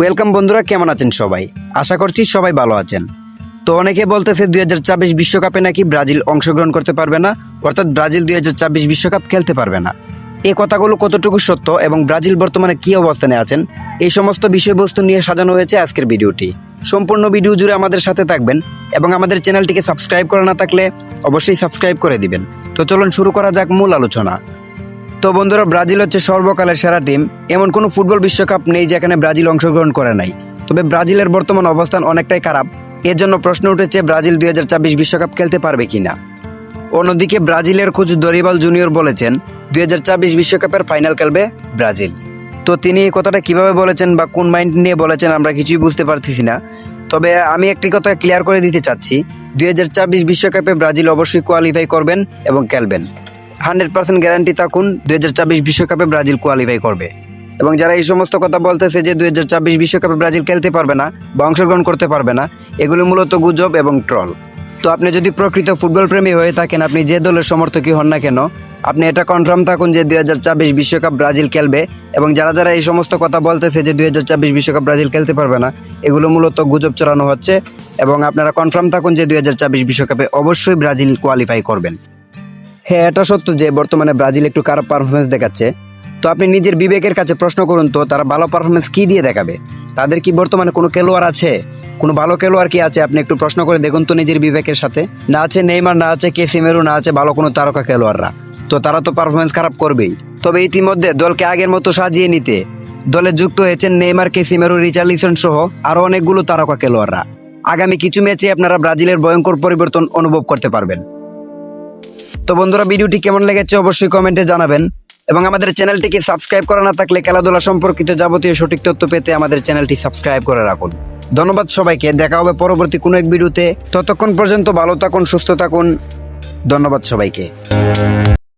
Welcome বন্ধুরা, কেমন আছেন সবাই? আশা করছি সবাই ভালো আছেন। তো অনেকে বলতেছে দুই হাজার ছাব্বিশ বিশ্বকাপে নাকি ব্রাজিল অংশগ্রহণ করতে পারবে না, অর্থাৎ ব্রাজিল দুই হাজার ছাব্বিশ বিশ্বকাপ খেলতে পারবে না। এই কথাগুলো কতটুকু সত্য এবং ব্রাজিল বর্তমানে কি অবস্থানে আছেন এই সমস্ত বিষয়বস্তু নিয়ে সাজানো হয়েছে আজকের ভিডিওটি। সম্পূর্ণ ভিডিও জুড়ে আমাদের সাথে থাকবেন এবং আমাদের চ্যানেলটিকে সাবস্ক্রাইব করা না থাকলে অবশ্যই সাবস্ক্রাইব করে দিবেন। তো চলুন শুরু করা যাক মূল আলোচনা। তো বন্ধুরা, ব্রাজিল হচ্ছে সর্বকালের সেরা টিম। এমন কোনো ফুটবল বিশ্বকাপ নেই যেখানে ব্রাজিল অংশগ্রহণ করে নাই। তবে ব্রাজিলের বর্তমান অবস্থান অনেকটাই খারাপ। এর জন্য প্রশ্ন উঠেছে, ব্রাজিল দুই বিশ্বকাপ খেলতে পারবে কিনা? অন্যদিকে, ব্রাজিলের কোচ দরিবাল জুনিয়র বলেছেন, দুই বিশ্বকাপের ফাইনাল খেলবে ব্রাজিল। তো তিনি এই কথাটা কীভাবে বলেছেন বা কোন মাইন্ড নিয়ে বলেছেন আমরা কিছুই বুঝতে পারতেছি না। তবে আমি একটি কথা ক্লিয়ার করে দিতে চাচ্ছি, দুই বিশ্বকাপে ব্রাজিল অবশ্যই কোয়ালিফাই করবেন এবং খেলবেন। হান্ড্রেড পার্সেন্ট গ্যারান্টি থাকুন, দুই বিশ্বকাপে ব্রাজিল কোয়ালিফাই করবে। এবং যারা এই সমস্ত কথা বলতেছে যে দুই বিশ্বকাপে ব্রাজিল খেলতে পারবে না বা অংশগ্রহণ করতে পারবে না, এগুলো মূলত গুজব এবং ট্রল তো আপনি যদি প্রকৃত ফুটবল প্রেমী হয়ে থাকেন, আপনি যে দলের সমর্থকই হন না কেন, আপনি এটা কনফার্ম থাকুন যে দুই বিশ্বকাপ ব্রাজিল খেলবে এবং যারা যারা এই সমস্ত কথা বলতেছে যে দুই বিশ্বকাপ ব্রাজিল খেলতে পারবে না, এগুলো মূলত গুজব চড়ানো হচ্ছে এবং আপনারা কনফার্ম থাকুন যে দুই বিশ্বকাপে অবশ্যই ব্রাজিল কোয়ালিফাই করবেন। হ্যাঁ এটা সত্য যে বর্তমানে ব্রাজিল একটু খারাপ পারফরমেন্স দেখাচ্ছে। তো আপনি নিজের বিবেকের কাছে প্রশ্ন করুন তো, তারা ভালো পারফরমেন্স কি দিয়ে দেখাবে? তাদের কি বর্তমানে কোনো খেলোয়াড় আছে? কোনো ভালো খেলোয়াড় কি আছে? আপনি একটু প্রশ্ন করে দেখুন তো নিজের বিবেকের সাথে। না আছে নেইমার, না আছে কেসিমেরু না আছে ভালো কোনো তারকা খেলোয়াড়রা। তো তারা তো পারফরমেন্স খারাপ করবেই। তবে ইতিমধ্যে দলকে আগের মতো সাজিয়ে নিতে, দলে যুক্ত হয়েছেন নেইমার কেসিমেরু রিচার্লিসন সহ আরও অনেকগুলো তারকা খেলোয়াড়রা। আগামী কিছু ম্যাচে আপনারা ব্রাজিলের ভয়ঙ্কর পরিবর্তন অনুভব করতে পারবেন। তো বন্ধুরা, ভিডিওটি কেমন লেগেছে অবশ্যই কমেন্টে জানাবেন। এবং আমাদের চ্যানেলটিকে সাবস্ক্রাইব করা না থাকলে খেলাধুলা সম্পর্কিত যাবতীয় সঠিক তথ্য পেতে আমাদের চ্যানেলটি সাবস্ক্রাইব করে রাখুন। ধন্যবাদ সবাইকে, দেখা হবে পরবর্তী কোনো এক ভিডিওতে। ততক্ষণ পর্যন্ত ভালো থাকুন, সুস্থ থাকুন। ধন্যবাদ সবাইকে।